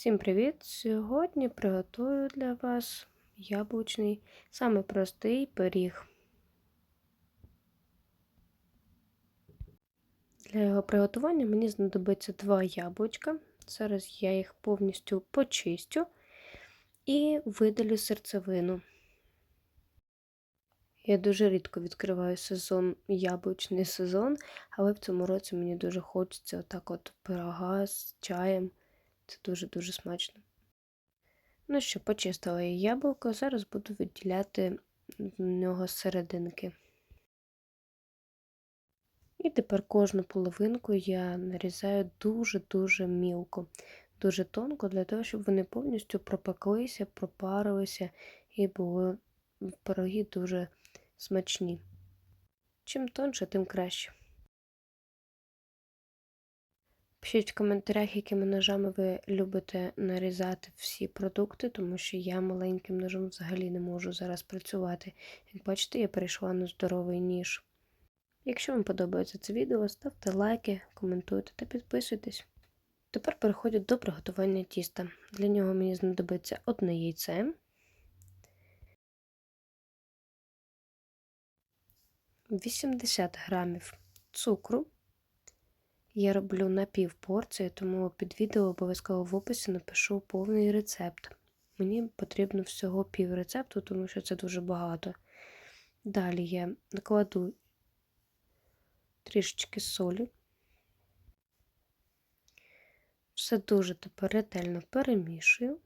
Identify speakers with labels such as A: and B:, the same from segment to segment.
A: Всім привіт! Сьогодні приготую для вас яблучний, самий простий пиріг. Для його приготування мені знадобиться два яблучка. Зараз я їх повністю почистю і видалю серцевину. Я дуже рідко відкриваю сезон, яблучний сезон, але в цьому році мені дуже хочеться отак от пирога з чаєм. Це дуже-дуже смачно. Ну що, почистила я яблуко, зараз буду виділяти в нього серединки. І тепер кожну половинку я нарізаю дуже-дуже мілко, дуже тонко, для того, щоб вони повністю пропеклися, пропарилися і були пироги дуже смачні. Чим тонше, тим краще. Пишіть в коментарях, якими ножами ви любите нарізати всі продукти, тому що я маленьким ножом взагалі не можу зараз працювати. Як бачите, я перейшла на здоровий ніж. Якщо вам подобається це відео, ставте лайки, коментуйте та підписуйтесь. Тепер переходжу до приготування тіста. Для нього мені знадобиться одне яйце, 80 грамів цукру. Я роблю на пів порції, тому під відео обов'язково в описі напишу повний рецепт. Мені потрібно всього пів рецепту, тому що це дуже багато. Далі я накладу трішечки солі. Все дуже тепер ретельно перемішую.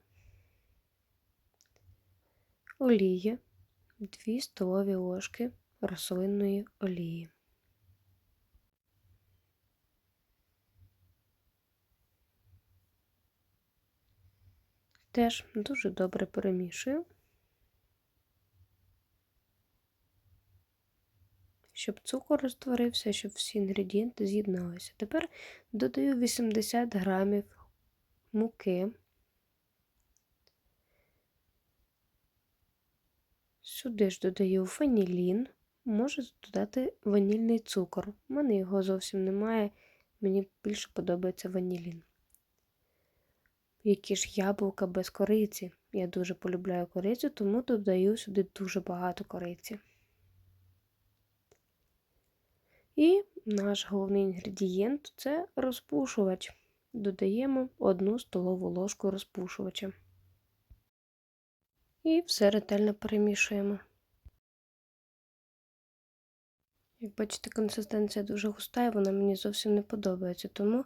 A: Олія, 2 столові ложки рослинної олії. Теж дуже добре перемішую, щоб цукор розтворився, щоб всі інгредієнти з'єдналися. Тепер додаю 80 грамів муки. Сюди ж додаю ванілін, можу додати ванільний цукор. У мене його зовсім немає, мені більше подобається ванілін. Які ж яблука без кориці. Я дуже полюбляю корицю, тому додаю сюди дуже багато кориці. І наш головний інгредієнт це розпушувач. Додаємо одну столову ложку розпушувача. І все ретельно перемішуємо. Як бачите, консистенція дуже густа і вона мені зовсім не подобається, тому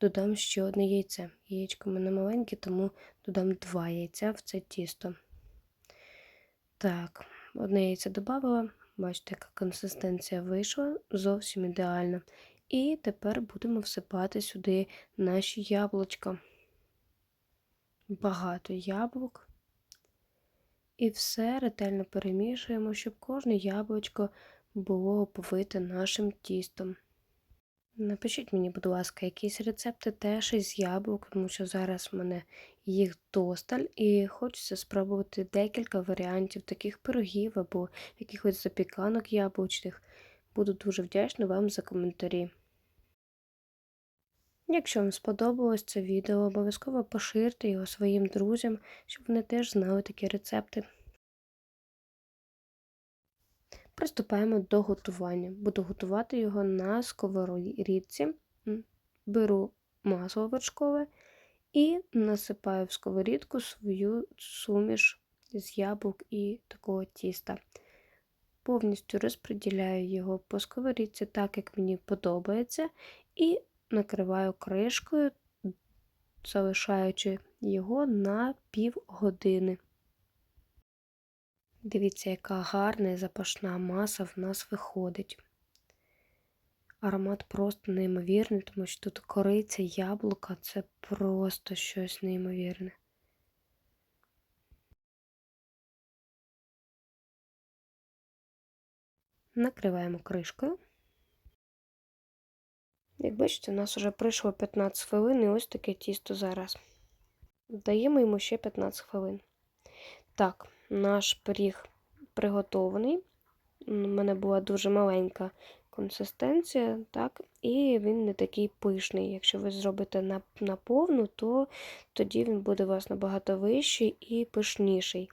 A: додам ще одне яйце. Яєчко в мене маленьке, тому додам два яйця в це тісто. Так, одне яйце додала. Бачите, яка консистенція вийшла, зовсім ідеальна. І тепер будемо всипати сюди наші яблучка. Багато яблук. І все ретельно перемішуємо, щоб кожне яблучко було оповите нашим тістом. Напишіть мені, будь ласка, якісь рецепти теж із яблук, тому що зараз в мене їх досталь, і хочеться спробувати декілька варіантів таких пирогів або якихось запіканок яблучних. Буду дуже вдячна вам за коментарі. Якщо вам сподобалось це відео, обов'язково поширте його своїм друзям, щоб вони теж знали такі рецепти. Приступаємо до готування. Буду готувати його на сковорідці. Беру масло вершкове і насипаю в сковорідку свою суміш з яблук і такого тіста. Повністю розподіляю його по сковорідці так, як мені подобається, і накриваю кришкою, залишаючи його на пів години. Дивіться, яка гарна і запашна маса в нас виходить. Аромат просто неймовірний, тому що тут кориця, яблука це просто щось неймовірне. Накриваємо кришкою. Як бачите, у нас вже пройшло 15 хвилин і ось таке тісто зараз. Даємо йому ще 15 хвилин. Так, наш пиріг приготований. У мене була дуже маленька консистенція, так, і він не такий пишний. Якщо ви зробите на, повну, то тоді він буде у вас набагато вищий і пишніший.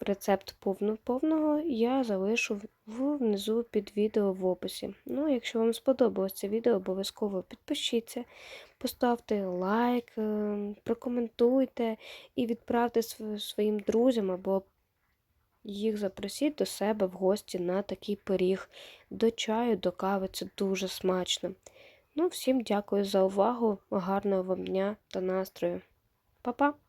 A: Рецепт повно, повного я залишу внизу під відео в описі. Ну, якщо вам сподобалось це відео, обов'язково підпишіться, поставте лайк, е, прокоментуйте і відправте своїм друзям або їх запросіть до себе в гості на такий пиріг. До чаю, до кави це дуже смачно. Ну, всім дякую за увагу, гарного вам дня та настрою. Па-па!